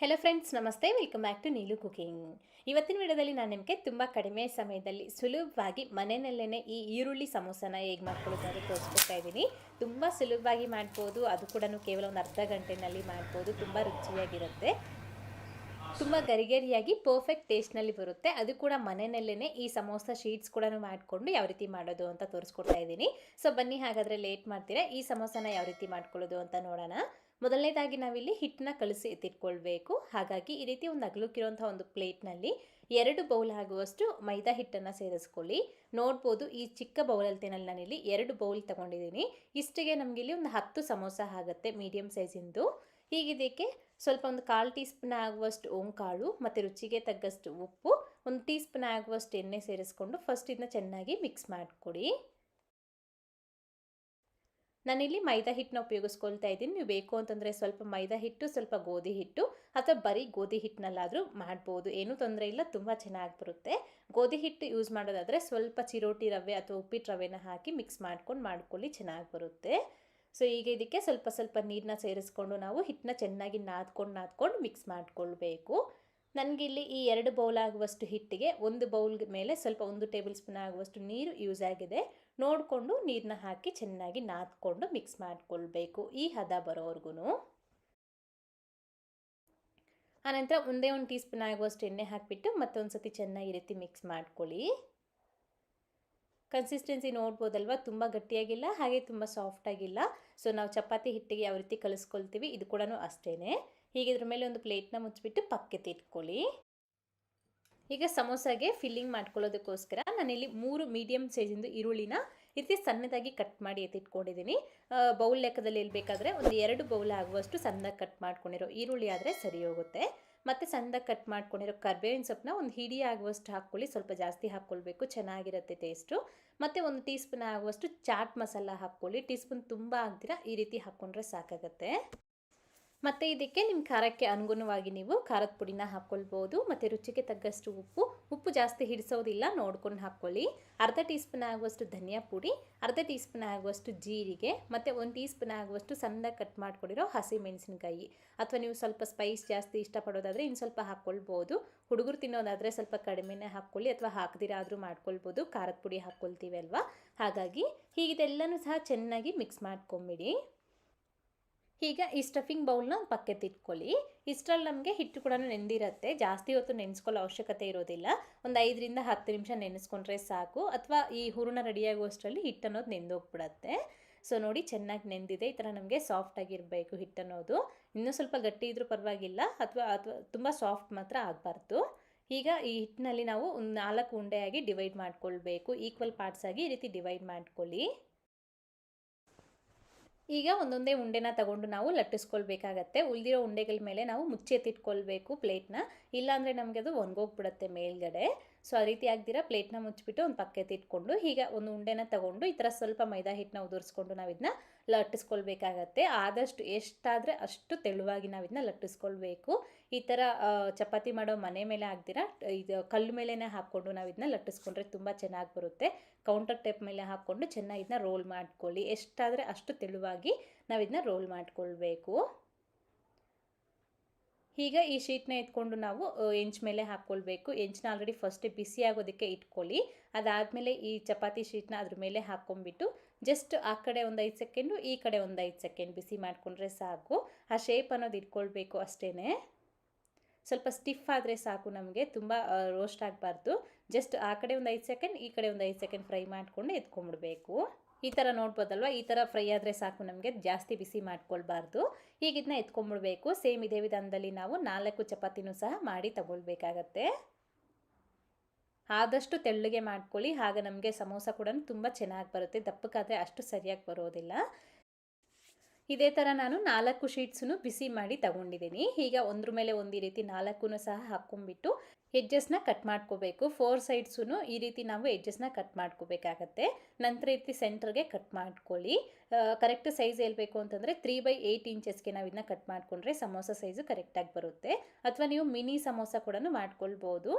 Hello friends ನಮಸ್ತೆ. Welcome back to Neelu cooking ಇವತ್ತಿನ ವಿಡಿಯೋದಲ್ಲಿ ನಾನು ನಿಮಗೆ ತುಂಬ ಕಡಿಮೆ ಸಮಯದಲ್ಲಿ ಸುಲಭವಾಗಿ ಮನೆಯಲ್ಲೇ ಈ ಈರುಳ್ಳಿ ಸಮೋಸನ ಹೇಗೆ ಮಾಡ್ಕೊಳ್ಳೋದು ಅಂತ ತೋರಿಸ್ಕೊಡ್ತಾ ಇದ್ದೀನಿ. ತುಂಬ ಸುಲಭವಾಗಿ ಮಾಡ್ಬೋದು. ಅದು ಕೂಡ ಕೇವಲ ಒಂದು ಅರ್ಧ ಗಂಟೆನಲ್ಲಿ ಮಾಡ್ಬೋದು. ತುಂಬ ರುಚಿಯಾಗಿರುತ್ತೆ. ತುಂಬ ಗರಿಗರಿಯಾಗಿ ಪರ್ಫೆಕ್ಟ್ ಟೇಸ್ಟ್ನಲ್ಲಿ ಬರುತ್ತೆ. ಅದು ಕೂಡ ಮನೆಯಲ್ಲೇ ಈ ಸಮೋಸ ಶೀಟ್ಸ್ ಕೂಡ ಮಾಡಿಕೊಂಡು ಯಾವ ರೀತಿ ಮಾಡೋದು ಅಂತ ತೋರಿಸ್ಕೊಡ್ತಾ ಇದ್ದೀನಿ. ಸೊ ಬನ್ನಿ, ಹಾಗಾದರೆ ಲೇಟ್ ಮಾಡ್ತೀರಾ? ಈ ಸಮೋಸನ ಯಾವ ರೀತಿ ಮಾಡ್ಕೊಳ್ಳೋದು ಅಂತ ನೋಡೋಣ. ಮೊದಲನೇದಾಗಿ ನಾವಿಲ್ಲಿ ಹಿಟ್ಟನ್ನ ಕಳಿಸಿ ಎತ್ತಿಟ್ಕೊಳ್ಬೇಕು. ಹಾಗಾಗಿ ಈ ರೀತಿ ಒಂದು ಅಗಲಕ್ಕಿರುವಂಥ ಒಂದು ಪ್ಲೇಟ್ನಲ್ಲಿ ಎರಡು ಬೌಲ್ ಆಗುವಷ್ಟು ಮೈದಾ ಹಿಟ್ಟನ್ನು ಸೇರಿಸ್ಕೊಳ್ಳಿ. ನೋಡ್ಬೋದು ಈ ಚಿಕ್ಕ ಬೌಲಲ್ತೇನಲ್ಲಿ ನಾನಿಲ್ಲಿ ಎರಡು ಬೌಲ್ ತೊಗೊಂಡಿದ್ದೀನಿ. ಇಷ್ಟಿಗೆ ನಮಗಿಲ್ಲಿ ಒಂದು ಹತ್ತು ಸಮೋಸ ಆಗುತ್ತೆ ಮೀಡಿಯಮ್ ಸೈಜಿಂದು. ಹೀಗಿದಕ್ಕೆ ಸ್ವಲ್ಪ ಒಂದು ಕಾಲು ಟೀ ಸ್ಪೂನ್ ಆಗುವಷ್ಟು ಓಂಕಾಳು ಮತ್ತು ರುಚಿಗೆ ತಗ್ಗಷ್ಟು ಉಪ್ಪು, ಒಂದು ಟೀ ಸ್ಪೂನ್ ಆಗುವಷ್ಟು ಎಣ್ಣೆ ಸೇರಿಸ್ಕೊಂಡು ಫಸ್ಟ್ ಇದನ್ನ ಚೆನ್ನಾಗಿ ಮಿಕ್ಸ್ ಮಾಡಿಕೊಡಿ. ನಾನಿಲ್ಲಿ ಮೈದಾ ಹಿಟ್ಟನ್ನ ಉಪಯೋಗಿಸ್ಕೊಳ್ತಾ ಇದ್ದೀನಿ. ನೀವು ಬೇಕು ಅಂತಂದರೆ ಸ್ವಲ್ಪ ಮೈದಾ ಹಿಟ್ಟು, ಸ್ವಲ್ಪ ಗೋಧಿ ಹಿಟ್ಟು ಅಥವಾ ಬರೀ ಗೋಧಿ ಹಿಟ್ಟಿನಲ್ಲಾದರೂ ಮಾಡ್ಬೋದು. ಏನೂ ತೊಂದರೆ ಇಲ್ಲ, ತುಂಬ ಚೆನ್ನಾಗಿ ಬರುತ್ತೆ. ಗೋಧಿ ಹಿಟ್ಟು ಯೂಸ್ ಮಾಡೋದಾದರೆ ಸ್ವಲ್ಪ ಚಿರೋಟಿ ರವೆ ಅಥವಾ ಉಪ್ಪಿಟ್ಟು ರವೆನ ಹಾಕಿ ಮಿಕ್ಸ್ ಮಾಡ್ಕೊಂಡು ಮಾಡ್ಕೊಳ್ಳಿ, ಚೆನ್ನಾಗಿ ಬರುತ್ತೆ. ಸೊ ಈಗ ಇದಕ್ಕೆ ಸ್ವಲ್ಪ ಸ್ವಲ್ಪ ನೀರನ್ನ ಸೇರಿಸ್ಕೊಂಡು ನಾವು ಹಿಟ್ಟನ್ನ ಚೆನ್ನಾಗಿ ನಾದ್ಕೊಂಡು ನಾದ್ಕೊಂಡು ಮಿಕ್ಸ್ ಮಾಡಿಕೊಳ್ಬೇಕು. ನನಗಿಲ್ಲಿ ಈ ಎರಡು ಬೌಲ್ ಆಗುವಷ್ಟು ಹಿಟ್ಟಿಗೆ ಒಂದು ಬೌಲ್ ಮೇಲೆ ಸ್ವಲ್ಪ ಒಂದು ಟೇಬಲ್ ಸ್ಪೂನ್ ಆಗುವಷ್ಟು ನೀರು ಯೂಸ್ ಆಗಿದೆ. ನೋಡಿಕೊಂಡು ನೀರನ್ನ ಹಾಕಿ ಚೆನ್ನಾಗಿ ನಾದ್ಕೊಂಡು ಮಿಕ್ಸ್ ಮಾಡಿಕೊಳ್ಬೇಕು. ಈ ಹದ ಬರೋವರೆಗೂ ಆನಂತರ ಒಂದೇ ಒಂದು ಟೀ ಸ್ಪೂನ್ ಆಗುವಷ್ಟು ಎಣ್ಣೆ ಹಾಕಿಬಿಟ್ಟು ಮತ್ತೊಂದು ಸತಿ ಚೆನ್ನಾಗಿ ರೀತಿ ಮಿಕ್ಸ್ ಮಾಡ್ಕೊಳ್ಳಿ. ಕನ್ಸಿಸ್ಟೆನ್ಸಿ ನೋಡ್ಬೋದಲ್ವ? ತುಂಬ ಗಟ್ಟಿಯಾಗಿಲ್ಲ, ಹಾಗೆ ತುಂಬ ಸಾಫ್ಟಾಗಿಲ್ಲ ಸೊ ನಾವು ಚಪಾತಿ ಹಿಟ್ಟಿಗೆ ಯಾವ ರೀತಿ ಕಲಿಸ್ಕೊಳ್ತೀವಿ, ಇದು ಕೂಡ ಅಷ್ಟೇ ಹೀಗೆ ಇದ್ರ ಮೇಲೆ ಒಂದು ಪ್ಲೇಟ್ನ ಮುಚ್ಚಿಬಿಟ್ಟು ಪಕ್ಕಕ್ಕೆ ಇಟ್ಕೊಳ್ಳಿ. ಈಗ ಸಮೋಸಾಗೆ ಫಿಲ್ಲಿಂಗ್ ಮಾಡ್ಕೊಳ್ಳೋದಕ್ಕೋಸ್ಕರ ನಾನಿಲ್ಲಿ ಮೂರು ಮೀಡಿಯಮ್ ಸೈಜಿಂದು ಈರುಳ್ಳಿನ ಈ ರೀತಿ ಸಣ್ಣದಾಗಿ ಕಟ್ ಮಾಡಿ ಎತ್ತಿಟ್ಕೊಂಡಿದ್ದೀನಿ. ಬೌಲ್ ಲೆಕ್ಕದಲ್ಲಿ ಇರಬೇಕಾದ್ರೆ ಒಂದು ಎರಡು ಬೌಲ್ ಆಗುವಷ್ಟು ಸಣ್ಣದಾಗಿ ಕಟ್ ಮಾಡ್ಕೊಂಡಿರೋ ಈರುಳ್ಳಿ ಆದರೆ ಸರಿ ಹೋಗುತ್ತೆ. ಮತ್ತು ಸಣ್ಣದಾಗಿ ಕಟ್ ಮಾಡ್ಕೊಂಡಿರೋ ಕರ್ಬೇವಿನ ಸೊಪ್ಪನ್ನ ಒಂದು ಹಿಡಿ ಆಗುವಷ್ಟು ಹಾಕ್ಕೊಳ್ಳಿ, ಸ್ವಲ್ಪ ಜಾಸ್ತಿ ಹಾಕ್ಕೊಳ್ಬೇಕು, ಚೆನ್ನಾಗಿರುತ್ತೆ ಟೇಸ್ಟು ಮತ್ತು ಒಂದು ಟೀ ಸ್ಪೂನ್ ಆಗುವಷ್ಟು ಚಾಟ್ ಮಸಾಲ ಹಾಕ್ಕೊಳ್ಳಿ ಟೀ ಸ್ಪೂನ್ ತುಂಬ ಆಗ್ದಿರ ಈ ರೀತಿ ಹಾಕ್ಕೊಂಡ್ರೆ ಸಾಕಾಗತ್ತೆ. ಮತ್ತು ಇದಕ್ಕೆ ನಿಮ್ಮ ಖಾರಕ್ಕೆ ಅನುಗುಣವಾಗಿ ನೀವು ಖಾರದ ಪುಡಿನ ಹಾಕ್ಕೊಳ್ಬೋದು ಮತ್ತು ರುಚಿಗೆ ತಗ್ಗಷ್ಟು ಉಪ್ಪು ಉಪ್ಪು ಜಾಸ್ತಿ ಹಿಡಿಸೋದಿಲ್ಲ, ನೋಡ್ಕೊಂಡು ಹಾಕ್ಕೊಳ್ಳಿ ಅರ್ಧ ಟೀ ಸ್ಪೂನ್ ಆಗುವಷ್ಟು ಧನಿಯಾ ಪುಡಿ, ಅರ್ಧ ಟೀ ಸ್ಪೂನ್ ಆಗುವಷ್ಟು ಜೀರಿಗೆ, ಮತ್ತು ಒಂದು ಟೀ ಸ್ಪೂನ್ ಆಗುವಷ್ಟು ಸಣ್ಣ ಕಟ್ ಮಾಡ್ಕೊಂಡಿರೋ ಹಸಿ ಮೆಣಸಿನಕಾಯಿ ಅಥವಾ ನೀವು ಸ್ವಲ್ಪ ಸ್ಪೈಸ್ ಜಾಸ್ತಿ ಇಷ್ಟಪಡೋದಾದರೆ ಇನ್ನು ಸ್ವಲ್ಪ ಹಾಕ್ಕೊಳ್ಬೋದು ಹುಡುಗರು ತಿನ್ನೋದಾದರೆ ಸ್ವಲ್ಪ ಕಡಿಮೆನೇ ಹಾಕ್ಕೊಳ್ಳಿ ಅಥವಾ ಹಾಕದಿರ ಆದರೂ ಮಾಡ್ಕೊಳ್ಬೋದು. ಖಾರದ ಪುಡಿ ಹಾಕ್ಕೊಳ್ತೀವಿ ಅಲ್ವಾ? ಹಾಗಾಗಿ ಹೀಗಿದೆಲ್ಲನೂ ಸಹ ಚೆನ್ನಾಗಿ ಮಿಕ್ಸ್ ಮಾಡ್ಕೊಂಬಿಡಿ. ಈಗ ಈ ಸ್ಟಫಿಂಗ್ ಬೌಲ್ನ ಪಕ್ಕಕ್ಕೆ ಇಟ್ಕೊಳ್ಳಿ. ಇಷ್ಟರಲ್ಲಿ ನಮಗೆ ಹಿಟ್ಟು ಕೂಡ ನೆಂದಿರುತ್ತೆ. ಜಾಸ್ತಿ ಹೊತ್ತು ನೆನೆಸ್ಕೊಳ್ಳೋ ಅವಶ್ಯಕತೆ ಇರೋದಿಲ್ಲ. ಒಂದು ಐದರಿಂದ ಹತ್ತು ನಿಮಿಷ ನೆನೆಸ್ಕೊಂಡ್ರೆ ಸಾಕು. ಅಥವಾ ಈ ಹುರುಣ ರೆಡಿಯಾಗುವಷ್ಟರಲ್ಲಿ ಹಿಟ್ಟು ಅನ್ನೋದು ನೆಂದೋಗ್ಬಿಡತ್ತೆ. ಸೊ ನೋಡಿ ಚೆನ್ನಾಗಿ ನೆಂದಿದೆ. ಈ ಥರ ನಮಗೆ ಸಾಫ್ಟಾಗಿರಬೇಕು ಹಿಟ್ಟು ಅನ್ನೋದು. ಇನ್ನೂ ಸ್ವಲ್ಪ ಗಟ್ಟಿ ಇದ್ರೂ ಪರವಾಗಿಲ್ಲ. ಅಥವಾ ಅಥವಾ ತುಂಬ ಸಾಫ್ಟ್ ಮಾತ್ರ ಆಗಬಾರ್ದು. ಈಗ ಈ ಹಿಟ್ಟಿನಲ್ಲಿ ನಾವು ನಾಲ್ಕು ಉಂಡೆಯಾಗಿ ಡಿವೈಡ್ ಮಾಡ್ಕೊಳ್ಬೇಕು. ಈಕ್ವಲ್ ಪಾರ್ಟ್ಸ್ ಆಗಿ ಈ ರೀತಿ ಡಿವೈಡ್ ಮಾಡ್ಕೊಳ್ಳಿ. ಈಗ ಒಂದೊಂದೇ ಉಂಡೆನ ತಗೊಂಡು ನಾವು ಲಟ್ಟಿಸ್ಕೊಳ್ಬೇಕಾಗತ್ತೆ. ಉಳಿದಿರೋ ಉಂಡೆಗಳ ಮೇಲೆ ನಾವು ಮುಚ್ಚಿ ಎತ್ತಿಟ್ಕೊಳ್ಬೇಕು ಪ್ಲೇಟ್ನ. ಇಲ್ಲಾಂದರೆ ನಮಗೆ ಅದು ಒಣಗೋಗ್ಬಿಡುತ್ತೆ ಮೇಲ್ಗಡೆ. ಸೊ, ಆ ರೀತಿ ಆಗ್ದಿರ ಪ್ಲೇಟ್ನ ಮುಚ್ಚಿಬಿಟ್ಟು ಒಂದು ಪಕ್ಕ ಎತ್ತಿಟ್ಕೊಂಡು ಈಗ ಒಂದು ಉಂಡೆನ ತಗೊಂಡು ಈ ಥರ ಸ್ವಲ್ಪ ಮೈದಾ ಹಿಟ್ಟನ್ನ ಉದುರಿಸ್ಕೊಂಡು ನಾವು ಇದನ್ನ ಲಟ್ಟಿಸ್ಕೊಳ್ಬೇಕಾಗತ್ತೆ. ಆದಷ್ಟು ಎಷ್ಟಾದರೆ ಅಷ್ಟು ತೆಳುವಾಗಿ ನಾವು ಇದನ್ನ ಲಟ್ಟಿಸ್ಕೊಳ್ಬೇಕು. ಈ ಥರ ಚಪಾತಿ ಮಾಡೋ ಮನೆ ಮೇಲೆ ಆಗ್ದಿರ ಇದು ಕಲ್ಲು ಮೇಲೇ ಹಾಕ್ಕೊಂಡು ನಾವು ಇದನ್ನ ಲಟ್ಟಿಸ್ಕೊಂಡ್ರೆ ತುಂಬ ಚೆನ್ನಾಗಿ ಬರುತ್ತೆ. ಕೌಂಟರ್ ಟೇಪ್ ಮೇಲೆ ಹಾಕ್ಕೊಂಡು ಚೆನ್ನಾಗಿ ಇದನ್ನ ರೋಲ್ ಮಾಡ್ಕೊಳ್ಳಿ. ಎಷ್ಟಾದರೆ ಅಷ್ಟು ತೆಳುವಾಗಿ ನಾವು ಇದನ್ನ ರೋಲ್ ಮಾಡಿಕೊಳ್ಬೇಕು. ಈಗ ಈ ಶೀಟ್ನ ಎತ್ಕೊಂಡು ನಾವು ಎಂಚ್ ಮೇಲೆ ಹಾಕ್ಕೊಳ್ಬೇಕು. ಎಂಚನ್ನ ಆಲ್ರೆಡಿ ಫಸ್ಟ್ ಬಿಸಿ ಆಗೋದಕ್ಕೆ ಇಟ್ಕೊಳ್ಳಿ. ಅದಾದಮೇಲೆ ಈ ಚಪಾತಿ ಶೀಟ್ನ ಅದ್ರ ಮೇಲೆ ಹಾಕ್ಕೊಂಬಿಟ್ಟು ಜಸ್ಟ್ ಆ ಕಡೆ ಒಂದು ಐದು ಸೆಕೆಂಡು, ಈ ಕಡೆ ಒಂದು ಐದು ಸೆಕೆಂಡ್ ಬಿಸಿ ಮಾಡಿಕೊಂಡ್ರೆ ಸಾಕು. ಆ ಶೇಪ್ ಅನ್ನೋದು ಇಟ್ಕೊಳ್ಬೇಕು ಅಷ್ಟೇ ಸ್ವಲ್ಪ ಸ್ಟಿಫ್ ಆದರೆ ಸಾಕು ನಮಗೆ, ತುಂಬ ರೋಸ್ಟ್ ಆಗಬಾರ್ದು. ಜಸ್ಟ್ ಆ ಕಡೆ ಒಂದು ಐದು ಸೆಕೆಂಡ್, ಈ ಕಡೆ ಒಂದು ಐದು ಸೆಕೆಂಡ್ ಫ್ರೈ ಮಾಡಿಕೊಂಡು ಎತ್ಕೊಂಡ್ಬಿಡ್ಬೇಕು. ಈ ಥರ ನೋಡ್ಬೋದಲ್ವ? ಈ ಥರ ಫ್ರೈ ಆದರೆ ಸಾಕು ನಮಗೆ, ಜಾಸ್ತಿ ಬಿಸಿ ಮಾಡ್ಕೊಳ್ಬಾರ್ದು. ಈಗ ಇದನ್ನ ಎತ್ಕೊಂಡ್ಬಿಡ್ಬೇಕು. ಸೇಮ್ ಇದೇ ವಿಧಾನದಲ್ಲಿ ನಾವು ನಾಲ್ಕು ಚಪಾತಿನೂ ಸಹ ಮಾಡಿ ತಗೊಳ್ಬೇಕಾಗತ್ತೆ. ಆದಷ್ಟು ತೆಳ್ಳಗೆ ಮಾಡ್ಕೊಳ್ಳಿ. ಆಗ ನಮಗೆ ಸಮೋಸ ಕೂಡ ತುಂಬ ಚೆನ್ನಾಗಿ ಬರುತ್ತೆ. ದಪ್ಪಕ್ಕಾದರೆ ಅಷ್ಟು ಸರಿಯಾಗಿ ಬರೋದಿಲ್ಲ. ಇದೇ ಥರ ನಾನು ನಾಲ್ಕು ಶೀಟ್ಸನ್ನು ಬಿಸಿ ಮಾಡಿ ತಗೊಂಡಿದ್ದೀನಿ. ಈಗ ಒಂದ್ರ ಮೇಲೆ ಒಂದು ಈ ರೀತಿ ನಾಲ್ಕು ಸಹ ಹಾಕ್ಕೊಂಡ್ಬಿಟ್ಟು ಎಡ್ಜಸ್ನ ಕಟ್ ಮಾಡ್ಕೋಬೇಕು. ಫೋರ್ ಸೈಡ್ಸೂ ಈ ರೀತಿ ನಾವು ಎಡ್ಜಸ್ನ ಕಟ್ ಮಾಡ್ಕೋಬೇಕಾಗತ್ತೆ. ನಂತರ ಈ ರೀತಿ ಸೆಂಟ್ರಿಗೆ ಕಟ್ ಮಾಡ್ಕೊಳ್ಳಿ. ಕರೆಕ್ಟ್ ಸೈಜ್ ಹೇಳ್ಬೇಕು ಅಂತಂದರೆ ತ್ರೀ ಬೈ ಏಯ್ಟ್ ಇಂಚಸ್ಗೆ ನಾವು ಇದನ್ನ ಕಟ್ ಮಾಡಿಕೊಂಡ್ರೆ ಸಮೋಸ ಸೈಜು ಕರೆಕ್ಟಾಗಿ ಬರುತ್ತೆ. ಅಥವಾ ನೀವು ಮಿನಿ ಸಮೋಸ ಕೂಡ ಮಾಡ್ಕೊಳ್ಬೋದು.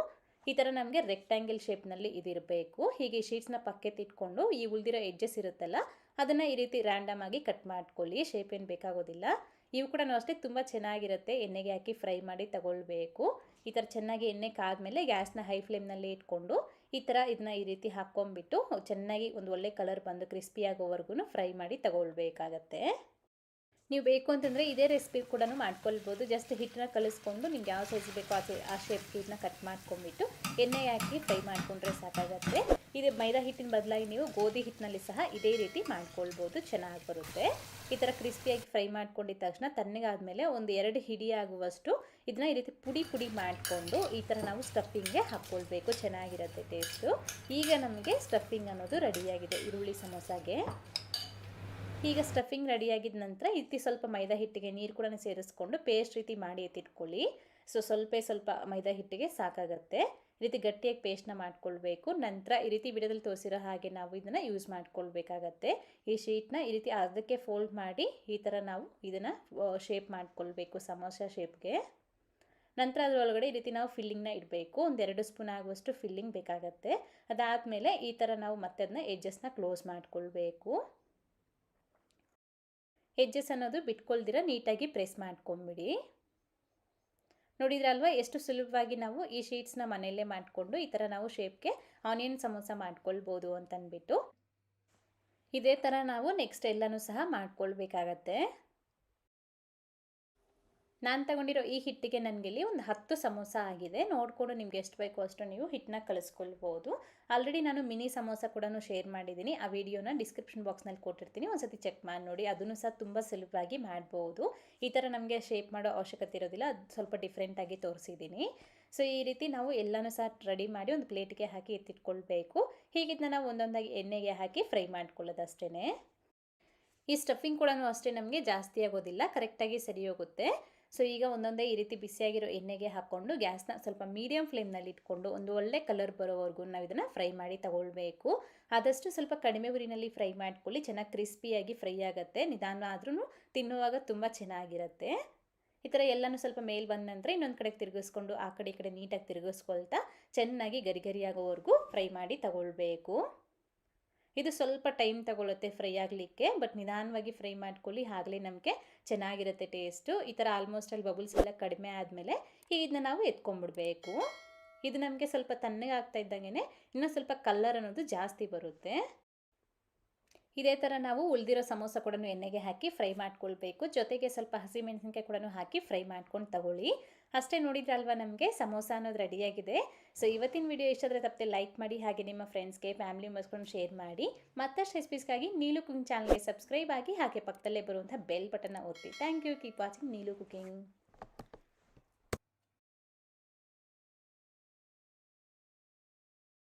ಈ ಥರ ನಮಗೆ ರೆಕ್ಟ್ಯಾಂಗಲ್ ಶೇಪ್ನಲ್ಲಿ ಇದಿರಬೇಕು ಹೀಗೆ ಶೀಟ್ಸ್ನ ಪಕ್ಕೆತ್ತಿಟ್ಕೊಂಡು ಈ ಉಳಿದಿರೋ ಎಡ್ಜಸ್ ಇರುತ್ತಲ್ಲ, ಅದನ್ನು ಈ ರೀತಿ ರ್ಯಾಂಡಮ್ ಆಗಿ ಕಟ್ ಮಾಡ್ಕೊಳ್ಳಿ. ಶೇಪ್ ಏನು ಬೇಕಾಗೋದಿಲ್ಲ. ಇವು ಕೂಡ ಅಷ್ಟೇ ತುಂಬ ಚೆನ್ನಾಗಿರುತ್ತೆ. ಎಣ್ಣೆಗೆ ಹಾಕಿ ಫ್ರೈ ಮಾಡಿ ತಗೊಳ್ಬೇಕು. ಈ ಥರ ಚೆನ್ನಾಗಿ ಎಣ್ಣೆ ಕಾದ್ಮೇಲೆ ಗ್ಯಾಸ್ನ ಹೈ ಫ್ಲೇಮ್ನಲ್ಲಿ ಇಟ್ಕೊಂಡು ಈ ಥರ ಇದನ್ನ ಈ ರೀತಿ ಹಾಕ್ಕೊಂಬಿಟ್ಟು ಚೆನ್ನಾಗಿ ಒಂದು ಒಳ್ಳೆ ಕಲರ್ ಬಂದು ಕ್ರಿಸ್ಪಿ ಆಗೋವರೆಗೂ ಫ್ರೈ ಮಾಡಿ ತಗೊಳ್ಬೇಕಾಗತ್ತೆ. ನೀವು ಬೇಕು ಅಂತಂದರೆ ಇದೇ ರೆಸಿಪಿ ಕೂಡ ಮಾಡ್ಕೊಳ್ಬೋದು. ಜಸ್ಟ್ ಹಿಟ್ಟನ್ನ ಕಲಿಸ್ಕೊಂಡು ನಿಮ್ಗೆ ಯಾವ ಸೈಜ್ ಬೇಕೋ ಆ ಆ ಶೇಪ್ ಇದನ್ನ ಕಟ್ ಮಾಡ್ಕೊಂಡ್ಬಿಟ್ಟು ಎಣ್ಣೆ ಹಾಕಿ ಫ್ರೈ ಮಾಡಿಕೊಂಡ್ರೆ ಸಾಕಾಗತ್ತೆ. ಇದು ಮೈದಾ ಹಿಟ್ಟಿನ ಬದಲಾಗಿ ನೀವು ಗೋಧಿ ಹಿಟ್ಟಿನಲ್ಲಿ ಸಹ ಇದೇ ರೀತಿ ಮಾಡ್ಕೊಳ್ಬೋದು. ಚೆನ್ನಾಗಿ ಬರುತ್ತೆ. ಈ ಥರ ಕ್ರಿಸ್ಪಿಯಾಗಿ ಫ್ರೈ ಮಾಡ್ಕೊಂಡಿದ್ದ ತಕ್ಷಣ ತಣ್ಣಗಾದಮೇಲೆ ಒಂದು ಎರಡು ಹಿಡಿ ಆಗುವಷ್ಟು ಇದನ್ನ ಈ ರೀತಿ ಪುಡಿ ಪುಡಿ ಮಾಡಿಕೊಂಡು ಈ ಥರ ನಾವು ಸ್ಟಫಿಂಗ್ಗೆ ಹಾಕ್ಕೊಳ್ಬೇಕು ಚೆನ್ನಾಗಿರುತ್ತೆ ಟೇಸ್ಟು ಈಗ ನಮಗೆ ಸ್ಟಫಿಂಗ್ ಅನ್ನೋದು ರೆಡಿಯಾಗಿದೆ ಈರುಳ್ಳಿ ಸಮೋಸಾಗೆ. ಈಗ ಸ್ಟಫಿಂಗ್ ರೆಡಿಯಾಗಿದ ನಂತರ ಇತ್ತಿ ಸ್ವಲ್ಪ ಮೈದಾ ಹಿಟ್ಟಿಗೆ ನೀರು ಕೂಡ ಸೇರಿಸ್ಕೊಂಡು ಪೇಸ್ಟ್ ರೀತಿ ಮಾಡಿ ಎತ್ತಿಟ್ಕೊಳ್ಳಿ. ಸೊ ಸ್ವಲ್ಪ ಸ್ವಲ್ಪ ಮೈದಾ ಹಿಟ್ಟಿಗೆ ಸಾಕಾಗುತ್ತೆ. ಈ ರೀತಿ ಗಟ್ಟಿಯಾಗಿ ಪೇಸ್ಟ್ನ ಮಾಡ್ಕೊಳ್ಬೇಕು. ನಂತರ ಈ ರೀತಿ ವಿಡಿಯೋದಲ್ಲಿ ತೋರಿಸಿರೋ ಹಾಗೆ ನಾವು ಇದನ್ನು ಯೂಸ್ ಮಾಡ್ಕೊಳ್ಬೇಕಾಗತ್ತೆ. ಈ ಶೀಟ್ನ ಈ ರೀತಿ ಅರ್ಧಕ್ಕೆ ಫೋಲ್ಡ್ ಮಾಡಿ ಈ ಥರ ನಾವು ಇದನ್ನು ಶೇಪ್ ಮಾಡ್ಕೊಳ್ಬೇಕು ಸಮೋಸ ಶೇಪ್ಗೆ ನಂತರ ಅದರೊಳಗಡೆ ಈ ರೀತಿ ನಾವು ಫಿಲ್ಲಿಂಗ್ನ ಇಡಬೇಕು. ಒಂದೆರಡು ಸ್ಪೂನ್ ಆಗುವಷ್ಟು ಫಿಲ್ಲಿಂಗ್ ಬೇಕಾಗತ್ತೆ. ಅದಾದಮೇಲೆ ಈ ಥರ ನಾವು ಮತ್ತೆ ಅದನ್ನ ಎಡ್ಜಸ್ನ ಕ್ಲೋಸ್ ಮಾಡ್ಕೊಳ್ಬೇಕು. ಹೆಜ್ಜೆಸ್ ಅನ್ನೋದು ಬಿಟ್ಕೊಳ್ದಿರ, ನೀಟಾಗಿ ಪ್ರೆಸ್ ಮಾಡ್ಕೊಂಬಿಡಿ. ನೋಡಿದ್ರಲ್ವ, ಎಷ್ಟು ಸುಲಭವಾಗಿ ನಾವು ಈ ಶೀಟ್ಸ್ನ ಮನೆಯಲ್ಲೇ ಮಾಡಿಕೊಂಡು ಈ ಥರ ನಾವು ಶೇಪ್ಗೆ ಆನಿಯನ್ ಸಮೋಸ ಮಾಡ್ಕೊಳ್ಬೋದು ಅಂತಂದ್ಬಿಟ್ಟು ಇದೇ ಥರ ನಾವು ನೆಕ್ಸ್ಟ್ ಎಲ್ಲನೂ ಸಹ ಮಾಡ್ಕೊಳ್ಬೇಕಾಗತ್ತೆ. ನಾನು ತಗೊಂಡಿರೋ ಈ ಹಿಟ್ಟಿಗೆ ನನಗಿಲ್ಲಿ ಒಂದು ಹತ್ತು ಸಮೋಸ ಆಗಿದೆ. ನೋಡಿಕೊಂಡು ನಿಮ್ಗೆ ಎಷ್ಟು ಬೇಕೋ ಅಷ್ಟು ನೀವು ಹಿಟ್ಟನ್ನ ಕಳಿಸ್ಕೊಳ್ಬೋದು ಆಲ್ರೆಡಿ ನಾನು ಮಿನಿ ಸಮೋಸ ಕೂಡ ಶೇರ್ ಮಾಡಿದ್ದೀನಿ. ಆ ವಿಡಿಯೋನ ಡಿಸ್ಕ್ರಿಪ್ಷನ್ ಬಾಕ್ಸ್ನಲ್ಲಿ ಕೊಟ್ಟಿರ್ತೀನಿ. ಒಂದ್ಸತಿ ಚೆಕ್ ಮಾಡಿ ನೋಡಿ. ಅದನ್ನು ಸಹ ತುಂಬ ಸುಲಭವಾಗಿ ಮಾಡ್ಬೋದು. ಈ ಥರ ನಮಗೆ ಶೇಪ್ ಮಾಡೋ ಅವಶ್ಯಕತೆ ಇರೋದಿಲ್ಲ. ಅದು ಸ್ವಲ್ಪ ಡಿಫ್ರೆಂಟಾಗಿ ತೋರಿಸಿದ್ದೀನಿ. ಸೊ ಈ ರೀತಿ ನಾವು ಎಲ್ಲನೂ ಸಹ ರೆಡಿ ಮಾಡಿ ಒಂದು ಪ್ಲೇಟ್ಗೆ ಹಾಕಿ ಎತ್ತಿಟ್ಕೊಳ್ಬೇಕು. ಹೀಗಿದ್ನ ನಾವು ಒಂದೊಂದಾಗಿ ಎಣ್ಣೆಗೆ ಹಾಕಿ ಫ್ರೈ ಮಾಡ್ಕೊಳ್ಳೋದು ಅಷ್ಟೇ ಈ ಸ್ಟಫಿಂಗ್ ಕೂಡ ಅಷ್ಟೇ ನಮಗೆ ಜಾಸ್ತಿ ಆಗೋದಿಲ್ಲ. ಕರೆಕ್ಟಾಗಿ ಸರಿ ಹೋಗುತ್ತೆ. ಸೊ ಈಗ ಒಂದೊಂದೇ ಈ ರೀತಿ ಬಿಸಿಯಾಗಿರೋ ಎಣ್ಣೆಗೆ ಹಾಕ್ಕೊಂಡು ಗ್ಯಾಸ್ನ ಸ್ವಲ್ಪ ಮೀಡಿಯಮ್ ಫ್ಲೇಮ್ನಲ್ಲಿ ಇಟ್ಕೊಂಡು ಒಂದು ಒಳ್ಳೆ ಕಲರ್ ಬರೋವರೆಗೂ ನಾವು ಇದನ್ನು ಫ್ರೈ ಮಾಡಿ ತಗೊಳ್ಬೇಕು. ಆದಷ್ಟು ಸ್ವಲ್ಪ ಕಡಿಮೆ ಉರಿನಲ್ಲಿ ಫ್ರೈ ಮಾಡ್ಕೊಳ್ಳಿ. ಚೆನ್ನಾಗಿ ಕ್ರಿಸ್ಪಿಯಾಗಿ ಫ್ರೈ ಆಗುತ್ತೆ. ನಿಧಾನ ಆದ್ರೂ ತಿನ್ನುವಾಗ ತುಂಬ ಚೆನ್ನಾಗಿರುತ್ತೆ. ಈ ಥರ ಎಲ್ಲನೂ ಸ್ವಲ್ಪ ಮೇಲೆ ಬಂದ ನಂತರ ಇನ್ನೊಂದು ಕಡೆಗೆ ತಿರುಗಿಸ್ಕೊಂಡು ಆ ಕಡೆ ಈ ಕಡೆ ನೀಟಾಗಿ ತಿರುಗಿಸ್ಕೊಳ್ತಾ ಚೆನ್ನಾಗಿ ಗರಿ ಗರಿ ಆಗೋವರೆಗೂ ಫ್ರೈ ಮಾಡಿ ತಗೊಳ್ಬೇಕು. ಇದು ಸ್ವಲ್ಪ ಟೈಮ್ ತಗೊಳ್ಳುತ್ತೆ ಫ್ರೈ ಆಗಲಿಕ್ಕೆ, ಬಟ್ ನಿಧಾನವಾಗಿ ಫ್ರೈ ಮಾಡ್ಕೊಳ್ಳಿ, ಆಗಲೇ ನಮಗೆ ಚೆನ್ನಾಗಿರುತ್ತೆ ಟೇಸ್ಟು. ಈ ಥರ ಆಲ್ಮೋಸ್ಟ್ ಅಲ್ಲಿ ಬಬಲ್ಸ್ ಎಲ್ಲ ಕಡಿಮೆ ಆದಮೇಲೆ ಇದನ್ನ ನಾವು ಎತ್ಕೊಂಡ್ಬಿಡ್ಬೇಕು ಇದು ನಮಗೆ ಸ್ವಲ್ಪ ತಣ್ಣಗೆ ಆಗ್ತಾ ಇದ್ದಂಗೆ ಇನ್ನೂ ಸ್ವಲ್ಪ ಕಲ್ಲರ್ ಅನ್ನೋದು ಜಾಸ್ತಿ ಬರುತ್ತೆ. ಇದೇ ಥರ ನಾವು ಉಳಿದಿರೋ ಸಮೋಸ ಕೂಡ ಎಣ್ಣೆಗೆ ಹಾಕಿ ಫ್ರೈ ಮಾಡ್ಕೊಳ್ಬೇಕು. ಜೊತೆಗೆ ಸ್ವಲ್ಪ ಹಸಿಮೆಣಸಿನ್ಕಾಯಿ ಕೂಡ ಹಾಕಿ ಫ್ರೈ ಮಾಡ್ಕೊಂಡು ತಗೊಳ್ಳಿ. ಅಷ್ಟೇ ನೋಡಿದ್ರಲ್ವ ನಮಗೆ? ಸಮೋಸ ಅನ್ನೋದು ರೆಡಿಯಾಗಿದೆ ಸೊ ಇವತ್ತಿನ ವಿಡಿಯೋ ಇಷ್ಟಾದರೆ ತಪ್ಪದೆ ಲೈಕ್ ಮಾಡಿ, ಹಾಗೆ ನಿಮ್ಮ ಫ್ರೆಂಡ್ಸ್ಗೆ ಫ್ಯಾಮಿಲಿ ಮೆಂಬರ್ಸ್ಕೊಂಡು ಶೇರ್ ಮಾಡಿ. ಮತ್ತಷ್ಟು ರೆಸಿಪೀಸ್ಗಾಗಿ ನೀಲು ಕುಕಿಂಗ್ ಚಾನಲ್ಗೆ ಸಬ್ಸ್ಕ್ರೈಬ್ ಆಗಿ, ಹಾಗೆ ಪಕ್ಕದಲ್ಲೇ ಬರುವಂಥ ಬೆಲ್ ಬಟನ್ನ ಒತ್ತಿ. Thank you keep watching Neelu cooking